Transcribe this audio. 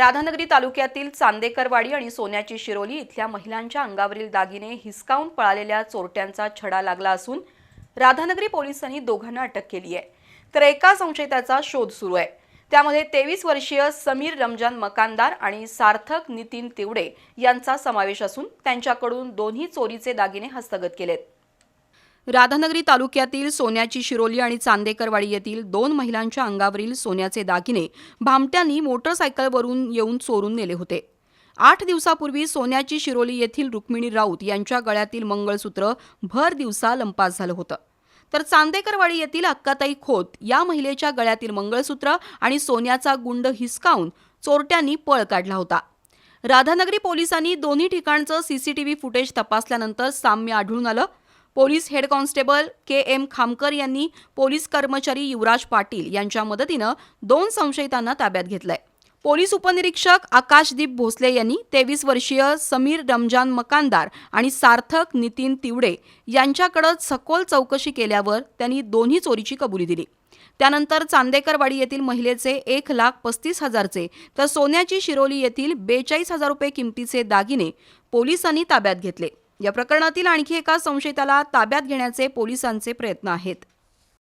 राधानगरी तालुक्यातील चांदेकरवाडी आणि सोन्याची शिरोली इथल्या महिलांच्या अंगावरील दागिने हिसकावून पळालेल्या चोरट्यांचा छडा लागला असून राधानगरी पोलिसांनी दोघांना अटक केली आहे. तर एका संशयिताचा शोध सुरू आहे. त्यामध्ये तेवीस वर्षीय समीर रमजान मकानदार आणि सार्थक नितीन तिवडे यांचा समावेश असून त्यांच्याकडून दोन्ही चोरीचे दागिने हस्तगत केलेत. राधानगरी तालुक्यातील सोन्याची शिरोली आणि चांदेकरवाडी येथील दोन महिलांच्या अंगावरील सोन्याचे दागिने भामट्यांनी मोटरसायकलवरून येऊन चोरून नेले होते. आठ दिवसापूर्वी सोन्याची शिरोली येथील रुक्मिणी राऊत यांच्या गळ्यातील मंगळसूत्र भर दिवसा लंपास झालं होतं. तर चांदेकरवाडी येथील अक्काताई खोत या महिलेच्या गळ्यातील मंगळसूत्र आणि सोन्याचा गुंड हिसकावून चोरट्यांनी पळ काढला होता. राधानगरी पोलिसांनी दोन्ही ठिकाणचं सीसीटीव्ही फुटेज तपासल्यानंतर साम्य आढळून आलं police head constable K M Khamkar यांनी पोलीस कर्मचारी युवराज पाटील यांच्या मदतीनं दोन संशयितांना ताब्यात घेतलंय. पोलीस उपनिरीक्षक आकाशदीप भोसले यांनी तेवीस वर्षीय समीर रमजान मकानदार आणि सार्थक नितीन तिवडे यांच्याकडं सखोल चौकशी केल्यावर त्यांनी दोन्ही चोरीची कबुली दिली. त्यानंतर चांदेकरवाडी येथील महिलेचे एक लाख पस्तीस हजारचे तर सोन्याची शिरोली येथील बेचाळीस हजार रुपये किमतीचे दागिने पोलिसांनी ताब्यात घेतले. या प्रकरणातील आणखी एका संशयिताला ताब्यात घेण्याचे पोलिसांचे प्रयत्न आहेत.